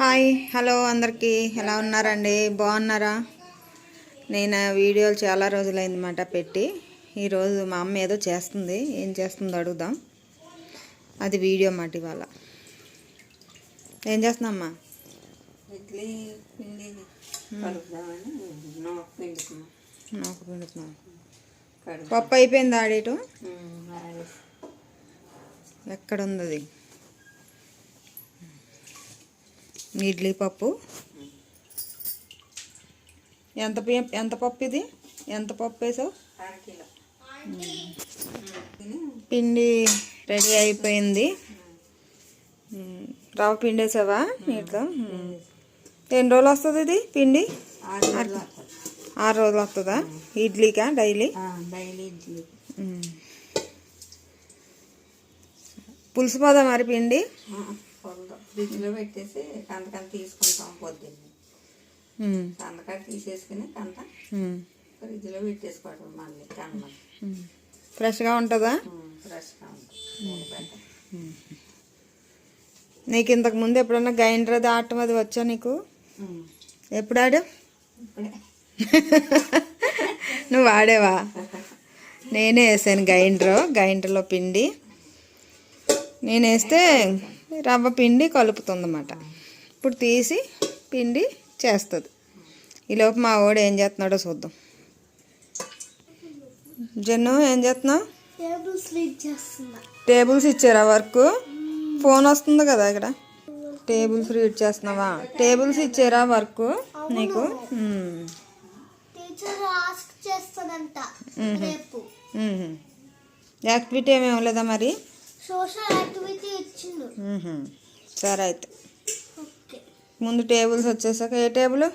Hi hello అందరికీ. ఎలా ఉన్నారండి? బాగున్నారా? నేను వీడియోలు చాలా రోజులైందన్నమాట పెట్టి. ఈరోజు మా అమ్మ ఏదో చేస్తుంది. ఏం చేస్తుందో అడుగుదాం. అది వీడియో మాట ఇవాళ. ఏం చేస్తున్నామ్మా నూక కడుపు పప్పు అయిపోయింది ఆడేటు ఆడేసి ఎక్కడ ఉంది అది ఇడ్లీ పప్పు. ఎంత ఎంత పప్పు ఇది? ఎంత పప్పు వేసావు? పిండి రెడీ అయిపోయింది. రవ్వ పిండి వేసావా నీటితో ఉమ్. ఎన్ని రోజులు వస్తుంది ఇది పిండి? ఆరు రోజులు వస్తుందా? ఇడ్లీకా డైలీ? డైలీ ఇడ్లీ. పులుసు పోదా మరి పిండి? పొంద ఫ్రిడ్జ్లో పెట్టేసి కంతకంత తీసుకుంటాం పొద్దున్నే. ఉమ్, కందకాడ తీసేసుకుని కంత ఉమ్, ఫ్రిడ్జ్లో పెట్టేసుకోవటం మళ్ళీ ఉమ్. ఫ్రెష్గా ఉంటుందా? ఫ్రెష్గా ఉంటుంది. నీకు ఇంతకు ముందు ఎప్పుడన్నా గ్రైండర్ అది ఆడటం అది వచ్చా నీకు. ఎప్పుడు ఇప్పుడే. నువ్వు ఆడేవా నేనే వేసాను గ్రైండర్ గ్రైండర్లో పిండి. నేను వేస్తే రవ్వ పిండి కలుపుతుందన్నమాట. ఇప్పుడు తీసి పిండి చేస్తుంది. ఈలోపు మా వాడు ఏం చేస్తున్నాడో చూద్దాం. జన్ను ఏం చేస్తున్నావు టేబుల్స్ ఇచ్చారా వర్క్? ఫోన్ వస్తుంది కదా ఇక్కడ. టేబుల్స్ రీడ్ చేస్తున్నావా? టేబుల్స్ ఇచ్చారా వర్క్ నీకు. యాక్టివిటీ ఏమి ఇవ్వలేదా మరి? సోషల్ యాక్టివిటీ ఇచ్చిండు. సరే అయితే. ముందు టేబుల్స్ వచ్చేసాక ఏ table?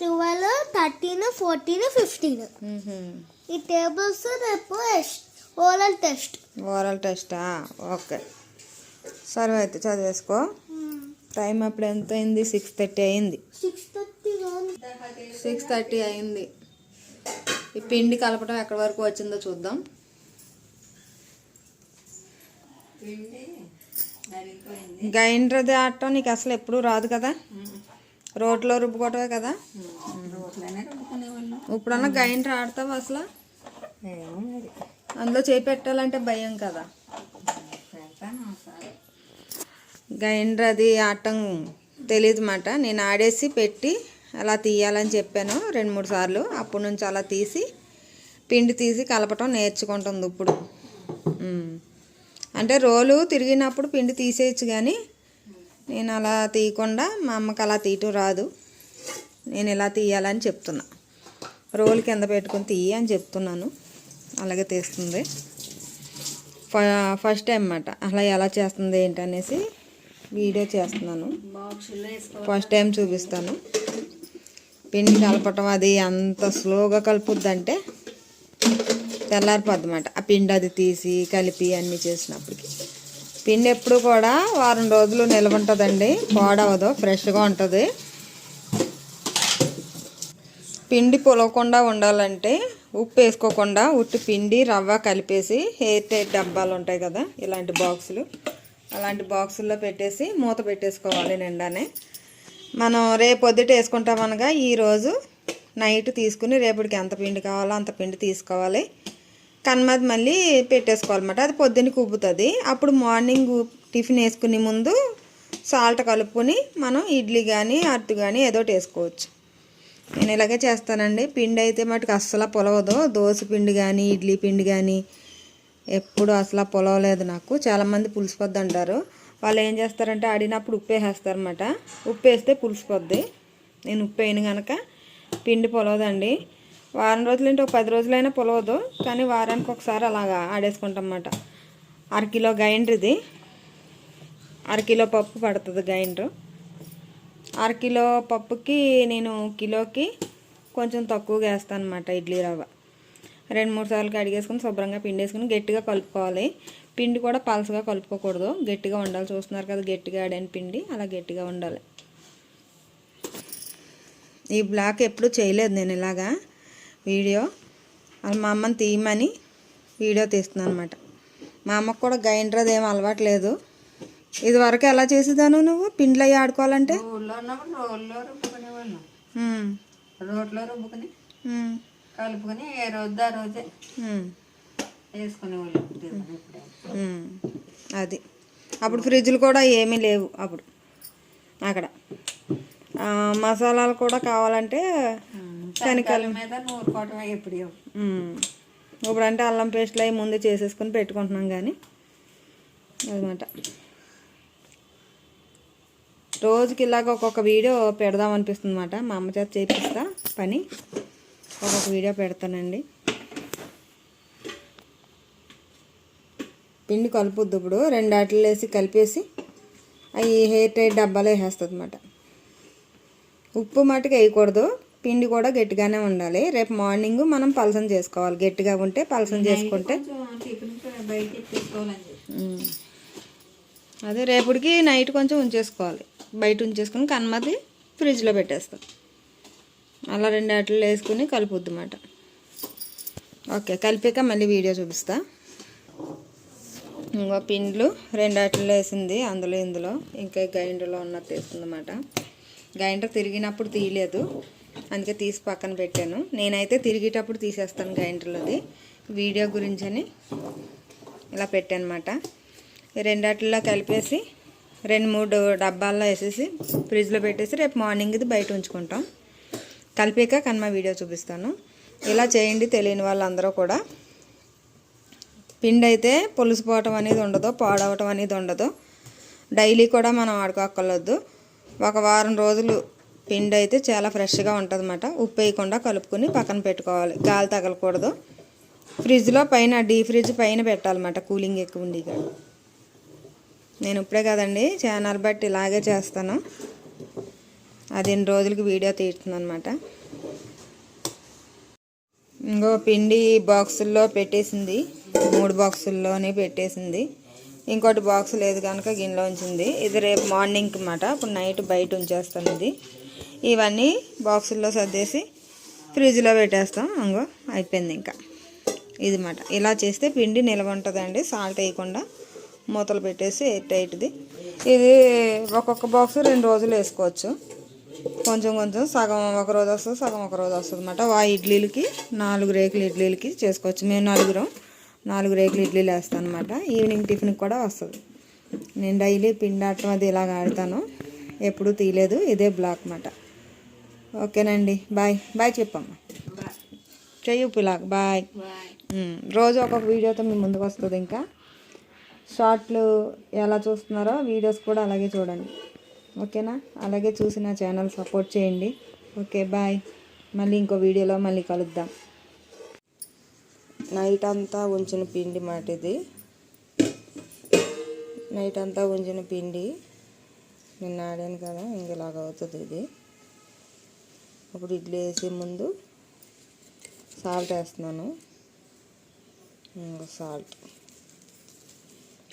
Twelve thirteen fourteen fifteen. ఈ టేబుల్స్ రేపు ఓరల్ టెస్ట్. ఓరల్ టెస్టా? ఓకే. సరే అయితే చదివేసుకో. టైం అప్పుడు ఎంత అయింది? సిక్స్ థర్టీ అయింది. సిక్స్ థర్టీ సిక్స్ థర్టీ అయింది. ఈ పిండి కలపడం ఎక్కడి వరకు వచ్చిందో చూద్దాం. గ్రైండర్ ఆడటం నీకు అసలు ఎప్పుడూ రాదు కదా? రోట్లో రుబ్బుకోవటమే కదా? ఇప్పుడన్నా గ్రైండర్ ఆడతావు అసలు? అందులో చేయి పెట్టాలంటే భయం కదా? గ్రైండర్ అది ఆడటం తెలియదు మాట. నేను ఆడేసి పెట్టి అలా తీయాలని చెప్పాను రెండు మూడు సార్లు. అప్పటి నుంచి అలా తీసి పిండి తీసి కలపటం నేర్చుకుంటుంది ఇప్పుడు. అంటే రోలు తిరిగినప్పుడు పిండి తీసేయచ్చు కానీ నేను అలా తీయకుండా మా అమ్మకి అలా తీయటం రాదు. నేను ఇలా తీయాలని చెప్తున్నా. రోలు కింద పెట్టుకుని తీయి అని చెప్తున్నాను. అలాగే తీస్తుంది. ఫ- ఫస్ట్ టైం అన్నమాట అలా ఎలా చేస్తుంది ఏంటనేసి వీడియో చేస్తున్నాను. ఫస్ట్ టైం చూపిస్తాను. పిండి కలపటం అది అంత స్లోగా కలుపుద్దంటే తెల్లారిపోద్ది అన్నమాట ఆ పిండి అది తీసి కలిపి అన్నీ చేసినప్పటికి. పిండి ఎప్పుడు కూడా వారం రోజులు నిల్వ ఉంటుందండి పాడవదు ఫ్రెష్గా ఉంటుంది. పిండి పొలవకుండా ఉండాలంటే ఉప్పు వేసుకోకుండా ఉట్టి పిండి రవ్వ కలిపేసి హెయిర్ టైట్ డబ్బాలు ఉంటాయి కదా ఇలాంటి బాక్సులు. అలాంటి బాక్సుల్లో పెట్టేసి మూత పెట్టేసుకోవాలి నిండానే. మనం రేపు పొద్దుట వేసుకుంటామనగా ఈరోజు నైట్ తీసుకుని రేపటికి ఎంత పిండి కావాలో అంత పిండి తీసుకోవాలి. కన్మది మళ్ళీ పెట్టేసుకోవాలన్నమాట. అది పొద్దున్న కుబ్బుతుంది. అప్పుడు మార్నింగ్ టిఫిన్ వేసుకునే ముందు సాల్ట్ కలుపుకొని మనం ఇడ్లీ కానీ అట్టు కానీ ఏదో ఒకటి వేసుకోవచ్చు. నేను ఇలాగే చేస్తానండి. పిండి అయితే మటుకు అస్సలు పొలవదు. దోశ పిండి కానీ ఇడ్లీ పిండి కానీ ఎప్పుడు అసలు పొలవలేదు నాకు. చాలామంది పులిసిపోద్ది అంటారు. వాళ్ళు ఏం చేస్తారంటే ఆడినప్పుడు ఉప్పు వేసేస్తారనమాట ఉప్పు వేస్తే పులిసిపోద్ది నేను ఉప్పు వేయను కనుక పిండి పొలవదండి. వారం రోజులు అంటే ఒక పది రోజులైనా పొలవదు కానీ వారానికి ఒకసారి అలాగా ఆడేసుకుంటాం అన్నమాట అరకిలో గ్రైండర్ ఇది అరకిలో పప్పు పడుతుంది గ్రైండర్. అరకిలో పప్పుకి నేను కిలోకి కొంచెం తక్కువగా వేస్తాను అనమాట ఇడ్లీ రవ్వ. రెండు మూడు సార్లు కడిగేసుకుని శుభ్రంగా పిండి వేసుకుని గట్టిగా కలుపుకోవాలి. పిండి కూడా పలసగా కలుపుకోకూడదు. గట్టిగా ఉండాలి చూస్తున్నారు కదా గట్టిగా ఆడని పిండి అలా గట్టిగా ఉండాలి. ఈ బ్లాక్ ఎప్పుడు చేయలేదు నేను ఇలాగా. వీడియో. మా అమ్మని తీయమని వీడియో తీస్తున్నాను అనమాట మా అమ్మకు కూడా గ్రైండర్ అది ఏం అలవాటు లేదు ఇది వరకు ఎలా చేసేదాను నువ్వు? పిండిలో అవి ఆడుకోవాలంటే? రోట్లో రుబ్బుకుని కలుపుకొని ఏ రోజు ఆ రోజే వేసుకునేవాళ్ళం. అది. అప్పుడు ఫ్రిడ్జ్లు కూడా ఏమీ లేవు అప్పుడు. అక్కడ. మసాలాలు కూడా కావాలంటే శనగల మీద నూరుకోవటమే ఎప్పుడు ఉమ్. ఇప్పుడంటే అల్లం పేస్ట్లు అవి ముందే చేసేసుకొని పెట్టుకుంటున్నాం కానీ అదనమాట. రోజుకి ఇలాగ ఒక్కొక్క వీడియో పెడదాం అనిపిస్తుంది అనమాట మా అమ్మ చేత చేపిస్తా పని. ఒక్కొక్క వీడియో పెడతానండి. పిండి కలుపుద్దు ఇప్పుడు. రెండు అట్లు వేసి కలిపేసి అవి హెయిర్ టైట్ డబ్బాలో వేసేస్తుంది అనమాట ఉప్పు మట్టుకు వేయకూడదు. పిండి కూడా గట్టిగానే ఉండాలి. రేపు మార్నింగ్ మనం పలసం చేసుకోవాలి. గట్టిగా ఉంటే పలసం చేసుకుంటే. అదే రేపటికి నైట్ కొంచెం ఉంచేసుకోవాలి. బయట ఉంచేసుకుని కన్మది ఫ్రిడ్జ్లో పెట్టేస్తాం. అలా రెండు అట్లు వేసుకుని కలుపుద్ది అన్నమాట ఓకే కలిపాక మళ్ళీ వీడియో చూపిస్తా. ఇంకో పిండ్లు రెండు అట్లు వేసింది. అందులో ఇందులో ఇంకా గ్రైండర్లో ఉన్నట్టు వేస్తుంది అన్నమాట గ్రైండర్ తిరిగినప్పుడు తీయలేదు. అందుకే తీసి పక్కన పెట్టాను. నేనైతే తిరిగేటప్పుడు తీసేస్తాను గ్రైండర్లోది. వీడియో గురించి అని ఇలా పెట్టాను రెండాటిలో రెండాటిల్లో కలిపేసి రెండు మూడు డబ్బాల్లో వేసేసి ఫ్రిడ్జ్లో పెట్టేసి రేపు మార్నింగ్ ఇది బయట ఉంచుకుంటాం. కలిపాక కనుమ వీడియో చూపిస్తాను. ఇలా చేయండి తెలియని వాళ్ళందరూ కూడా. పిండి అయితే పులుసుపోవటం అనేది ఉండదు పాడవటం అనేది ఉండదు. డైలీ కూడా మనం ఆడుకోక్కర్లేదు. ఒక వారం రోజులు పిండి అయితే చాలా ఫ్రెష్గా ఉంటుంది అన్నమాట ఉప్పు వేయకుండా కలుపుకొని పక్కన పెట్టుకోవాలి. గాలి తగలకూడదు. ఫ్రిడ్జ్లో పైన డీ ఫ్రిడ్జ్ పైన పెట్టాలన్నమాట కూలింగ్ ఎక్కువ ఉంది ఇక్కడ. నేను ఇప్పుడే కదండి ఛానల్ బట్టి ఇలాగే చేస్తాను. అది ఎన్ని రోజులకి వీడియో తీస్తుంది అనమాట ఇంకో పిండి బాక్సుల్లో పెట్టేసింది. మూడు బాక్సుల్లోనే పెట్టేసింది. ఇంకోటి బాక్స్ లేదు కనుక గిన్నెలో ఉంచింది. ఇది రేపు మార్నింగ్కి అన్నమాట. ఇప్పుడు నైట్ బయట ఉంచేస్తాను ఇది. ఇవన్నీ బాక్సుల్లో సర్దేసి ఫ్రిడ్జ్లో పెట్టేస్తాం. అంగో అయిపోయింది ఇంకా. ఇది మాట ఇలా చేస్తే పిండి నిల్వ ఉంటుందండి. సాల్ట్ వేయకుండా మూతలు పెట్టేసి ఎయిట్ ఎయిట్ది ఇది ఒక్కొక్క బాక్స్ రెండు రోజులు వేసుకోవచ్చు. కొంచెం కొంచెం సగం ఒక రోజు వస్తుంది సగం ఒక రోజు వస్తుంది అనమాట ఆ ఇడ్లీలకి నాలుగు రేకులు ఇడ్లీలకి చేసుకోవచ్చు. మేము నలుగురం నాలుగు రేకులు ఇడ్లీలు వేస్తాను అనమాట ఈవినింగ్ టిఫిన్కి కూడా వస్తుంది. నేను డైలీ పిండి ఆడటం అది ఇలాగ ఆడతాను. ఎప్పుడూ తీయలేదు. ఇదే బ్లాక్ మాట. ఓకేనండి. బాయ్. బాయ్ చెప్పమ్మా. చెయ్యి పిలాక్ బాయ్. రోజు ఒక్కొక్క వీడియోతో మీ ముందుకు వస్తుంది ఇంకా. షార్ట్లు ఎలా చూస్తున్నారో వీడియోస్ కూడా అలాగే చూడండి. ఓకేనా? అలాగే చూసి నా ఛానల్ సపోర్ట్ చేయండి. Okay bye. మళ్ళీ ఇంకో వీడియోలో మళ్ళీ కలుద్దాం. నైట్ అంతా ఉంచిన పిండి మాట ఇది నైట్ అంతా ఉంచిన పిండి నిన్న ఆడాను కదా ఇంకెలాగ అవుతుంది ఇది. ఇప్పుడు ఇడ్లీ వేసే ముందు సాల్ట్ వేస్తున్నాను. ఇంకా సాల్ట్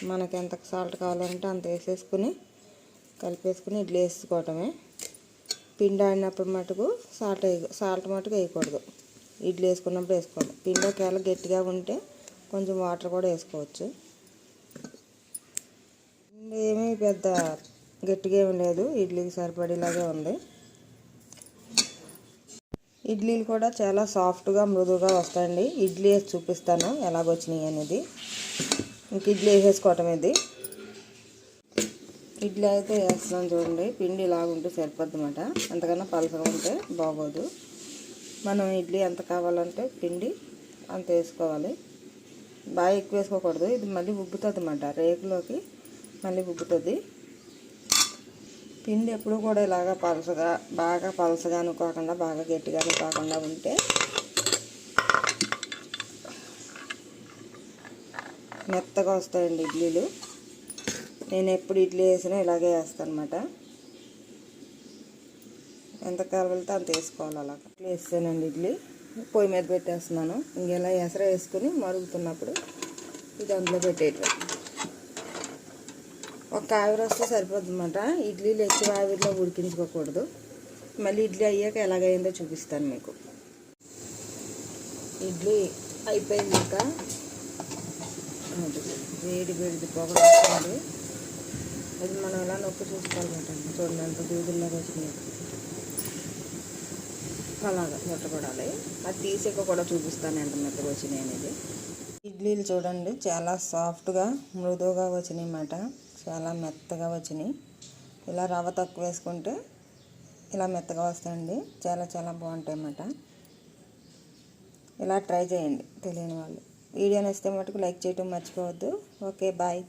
మనకి ఎంత సాల్ట్ కావాలంటే అంత వేసేసుకుని కలిపేసుకుని ఇడ్లీ వేసుకోవటమే. పిండి ఆడినప్పుడు మటుకు సాల్ట్ సాల్ట్ మటుకు వేయకూడదు. ఇడ్లీ వేసుకున్నప్పుడు వేసుకోవాలి పిండి ఒకవేళ గట్టిగా ఉంటే కొంచెం వాటర్ కూడా వేసుకోవచ్చు. ఏమీ పెద్ద గట్టిగా ఏమి లేదు. ఇడ్లీకి సరిపడేలాగే ఉంది. ఇడ్లీలు కూడా చాలా సాఫ్ట్గా మృదువుగా వస్తాయండి. ఇడ్లీ వేసి చూపిస్తాను ఎలాగొచ్చినాయి అనేది. ఇంక ఇడ్లీ వేసేసుకోవటం ఇది. ఇడ్లీ అయితే వేస్తున్నాం చూడండి. పిండి ఇలాగుంటే సరిపోద్ది అనమాట అంతకన్నా పలసగా ఉంటే బాగోదు. మనం ఇడ్లీ ఎంత కావాలంటే పిండి అంత వేసుకోవాలి. బాగా ఎక్కువ వేసుకోకూడదు. ఇది మళ్ళీ ఉబ్బుతుంది అన్నమాట. రేకులోకి మళ్ళీ ఉబ్బుతుంది. పిండి ఎప్పుడు కూడా ఇలాగా పలసగా బాగా పలసగా అనుకోకుండా బాగా గట్టిగా కాకుండా ఉంటే మెత్తగా వస్తాయండి ఇడ్లీలు. నేను ఎప్పుడు ఇడ్లీ వేసినా ఇలాగే వేస్తాను అనమాట ఎంత కావాలంటే అంత వేసుకోవాలి అలాగ. ఇడ్లీ వేసానండి ఇడ్లీ. పొయ్యి మీద పెట్టేస్తున్నాను. ఇంకెలా ఎసర వేసుకుని మరుగుతున్నప్పుడు ఇది అందులో పెట్టేయటం. ఒక ఆవిరి వస్తే సరిపోతుందన్నమాట. ఇడ్లీలు ఎక్కువ ఆవిరిలో ఉడికించుకోకూడదు. మళ్ళీ ఇడ్లీ అయ్యాక ఎలాగైందో చూపిస్తాను మీకు. ఇడ్లీ అయిపోయింది అది వేడి వేడిది పొగ వస్తుంది అది మనం ఎలా నొక్కి చూసుకోవాలి చూడండి అంత దూదుల్లాగా వచ్చినాయి అలాగా ముట్టపడాలి అది తీసాక కూడా చూపిస్తాను ఎంత మెత్తగా వచ్చినాయి అనేది. ఇడ్లీలు చూడండి చాలా సాఫ్ట్గా మృదువుగా వచ్చినాయి అన్నమాట చాలా మెత్తగా వచ్చినాయి. ఇలా రవ్వ తక్కువ వేసుకుంటే ఇలా మెత్తగా వస్తాయండి. చాలా చాలా బాగుంటాయి అన్నమాట ఇలా ట్రై చేయండి తెలియని వాళ్ళు. వీడియో నచ్చితే మటుకు లైక్ చేయటం మర్చిపోవద్దు. Okay bye.